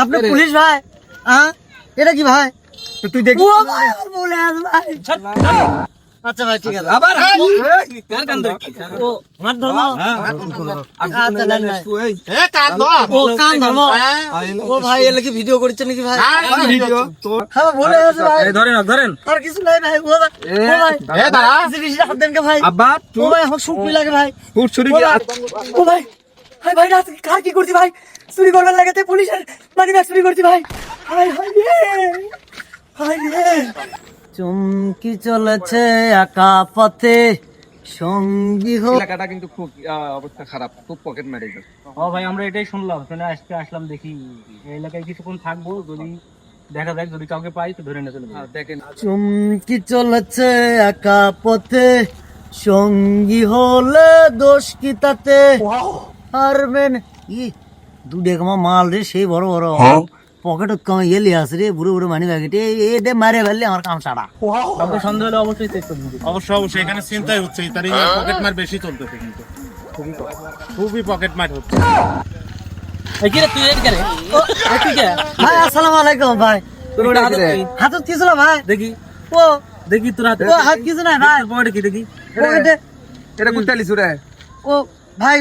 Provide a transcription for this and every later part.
আপনি পুলিশ ভাই হ্যাঁ? এটা কি ভাই? তুই দেখ। ভাই আমার বলে আস ভাই। আচ্ছা ভাই ঠিক আছে। আবার ও মার ধর্ম আচ্ছা নেন ভাই। এ কান ধর। ও কান ধর্ম ও ভাই এলে কি ভিডিও করছে নাকি ভাই? ভিডিও তোর হ্যাঁ বলে আছে ভাই। ধরেন ধরেন। আর কিছু নাই ভাই ও ভাই ও ভাই। এ দাঁড়া। কিছু কিছু হাত দেন কে ভাই। আব্বা ও ভাই আমার শুকনি লাগে ভাই। ফুট ছুরি ও ভাই ও ভাই রাত কার কি করছি ভাই? চুরি করবার লাগাতে পুলিশের মানি ব্যাগ চুরি করছি ভাই। হাই হাই রে হাই রে। চমকি চলেছে একা পথে সঙ্গী হোক এলাকাটা কিন্তু খুব অবস্থা খারাপ খুব পকেট মেরে গেছে। ও ভাই আমরা এটাই শুনলাম শুনে আজকে আসলাম দেখি। এই এলাকায় কিছুক্ষণ থাকব যদি দেখা যাক যদি কাউকে পাই তো ধরে নিয়ে চলে যাব। দেখেন। চমকি চলেছে একা পথে সঙ্গী হলে দোষ কি তাতে? আর মেন ই দু ডেকমা মাল রে সেই বড় বড়। পকেট কম এলি আস রে বুড়ো বুড়ো মানি ব্যাগেট এ দে মারে ফেললে আমার কাম সারা কাউকে সন্দেহ হলে অবশ্যই চেক করব। অবশ্যই অবশ্যই এখানে চিন্তাই হচ্ছে তার পকেট মার বেশি চলতেছে কিন্তু। খুবই পকেট মার হচ্ছে। তুই ও, ভাই আসসালামু আলাইকুম ভাই। তোর হাতে কি? ভাই। দেখি। ও দেখি তোর হাতে। ও হাত কিছু নাই ভাই। পকেটে কি দেখি। পকেটে এটা কুত্তালি সুরে ও ভাই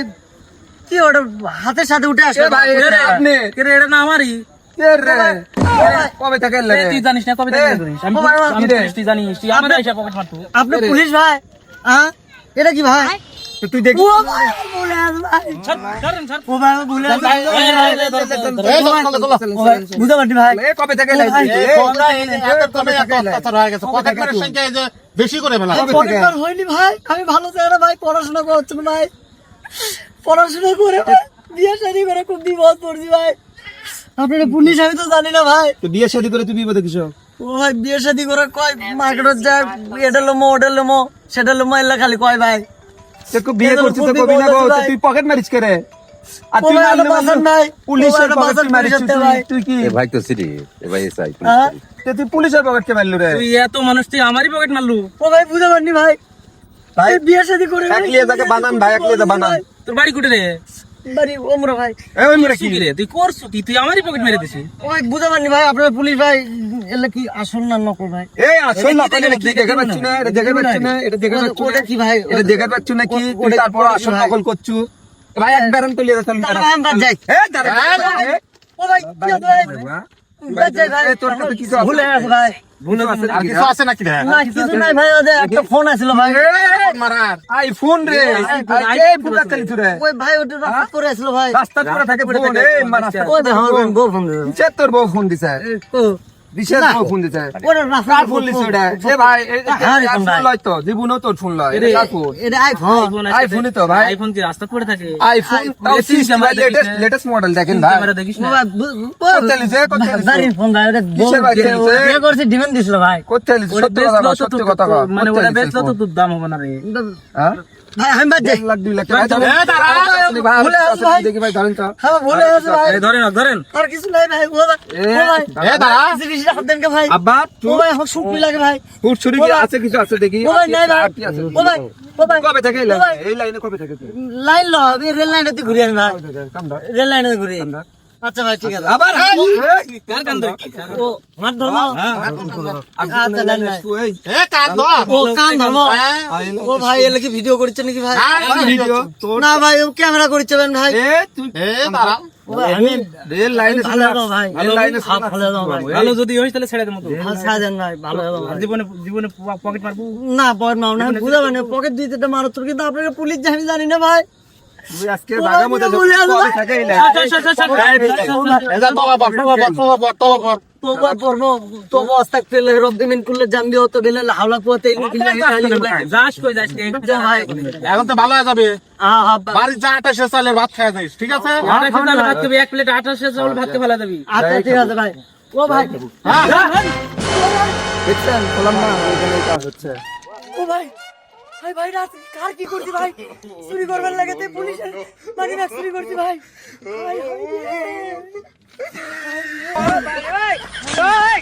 কি ওটা হাতের সাথে উঠে আসে ভাই এটা আপনি কে রে এটা না আমারই কে রে কবে থেকে এ, তুই জানিস না কবে থেকে করিস আমি ও ভাই, ও আমি কি রে? জানিস, তুই জানিস তুই আমার এসে পকেট মারতো আপনি পুলিশ ভাই হ্যাঁ এটা কি ভাই তুই দেখ হয়ে বেশি করে ভাই আমি ভালো চাই না ভাই পড়াশোনা করছি না ভাই পড়াশোনা করে ভাই, বিয়ে শাদী করে খুব বিপদ পড়ছি ভাই। আপনারা পুলিশ আমি তো জানি না ভাই। তো বিয়ে শাদী করে তুই বিপদে কিসব ও ভাই বিয়ে শাদী করে কয় মার্কেটত যায় এটা লোমো ওটা লোমো সেটা লোমো এলা খালি কয় ভাই। বিয়ে করছিস তো কবি না তুই পকেট মারিস কে রে? আর তুই মারলে বাসন নাই। পুলিশের পকেট মারিস তুই, তুই কি? ভাই তো সিরি এ ভাই এসআই হ্যাঁ? তুই পুলিশের পকেট কে মারলু রে? তুই এত মানুষ তুই আমারই পকেট মারলু। ও ভাই বুঝতে পারিনি ভাই। ভাই বিয়ে শাদী করে একলিয়ে যাকে বানান ভাই একলিয়ে যা বানান। তোর বাড়ি কুটে রে? বাড়ি ওমরা ভাই। এ ওই মেরে কি? রে? তুই করছু কি? তুই আমারই পকেট মেরে দিছিস। ওই পারিনি ভাই আপনার পুলিশ ভাই এলে কি আসল না নকল ভাই? এই আসল না কি দেখে পাচ্ছি না? এটা দেখে পাচ্ছি না? এটা দেখে পাচ্ছি না? কি ভাই? এটা দেখে পাচ্ছি না কি? তুই তারপর আসল নকল করছু? ভাই এক চল যাই। এ দাঁড়া ও ভাই কি ভাই আমরা ভাই। তোর কাছে কিছু আছে? ভুলে গেছে ভাই। ভুলে আছে আর কিছু আছে নাকি না কিছু নাই ভাই একটা ফোন আসছিল ভাই। মারার। আইফোন রে। এই ফুটা ওই ভাই ওটা রাস্তা করে আসছিল ভাই। রাস্তা পুরো থাকে ওই ভাই বউ ফোন। দিছে। তোর বউ ফোন দিছে। ও বিশেষ ফোন ওটা? এ ভাই হ্যাঁ। লয় তো জীবনও তোর ফোন লয়। এটা কার এটা আইফোন আইফোন আইফোনই তো ভাই। আইফোন কি রাস্তা পড়ে থাকে? আইফোন তাও দেখছিস সিক্স ক্যামেরা দেখিস লেটেস্ট লেটেস্ট মডেল দেখেন ভাই ক্যামেরা দেখিস না। ভাই বু- ও কত চালিছে কত চালিছে দাঁড়িয়ে ফোন ভাই ওটা কিসের ভাই চালিছে? করছে ডিমান্ড দিছিল ভাই। কথা সত্য মানে ওটা বেচলো তো তোর দাম হবে না রে। হ্যাঁ? ভাই আমি বাদ যাই লাখ দুই লাখ টাকা ভাই, ধরেন। দেখি ভাই তো। হ্যাঁ বলে আছে ভাই। ধরেন ধরেন। আর কিছু নাই ভাই ও ভাই এ, ও ভাই। এ দাঁড়া। কিছু কিছু হাত দেন কে ভাই? আব্বা ও ভাই আমার শুকনি লাগে ভাই। ফুট ছুরি কি? আছে কিছু আছে দেখি? ও ভাই নাই ভাই? ও ভাই ও ভাই। কবে থেকে এই লাইনে- কবে থেকে? লাইন ল আমি রেল লাইনে ঘুরি। রেল লাইনে ঘুরি। আচ্ছা ভাই ঠিক আছে। আবার কার কান ধরে ও মার ধর্ম আচ্ছা লাইন ভাই এই, এ কান ধর ও কান ধর্ম ও ভাই এলে কি ভিডিও করছে নাকি ভাই? ভিডিও না ভাই ও ক্যামেরা করছে ভাই এ তুই এ জীবনে পকেট মারবো। না পকেট মাও না বুঝা মানে পকেট দিতে তো মারো কিন্তু আপনাকে পুলিশ জানি জানি না ভাই। আজকে বাগা। থেকে তবা অস্তাক পেলে করলে হতো হাওলা যাস কই যাস যা ভাই এখন তো ভালো হয়ে যাবে। হ্যাঁ হ্যাঁ বাড়ি যা আটাশে চালের ভাত খাওয়া যাইস ঠিক আছে? আটা খেতে ভাত খাবি এক প্লেট আঠাশে চাউল ভাত খেয়ে ফেলা দিবি আচ্ছা ঠিক আছে ভাই। ও ভাই। দেখছেন বললাম না ওইখানে কাজ হচ্ছে। ও ভাই। ভাই ভাই রাত কার কি করছি ভাই চুরি করবার লাগাতে পুলিশের মানে না চুরি করছি ভাই ভাই, ভাই ভাই, ভাই, ভাই,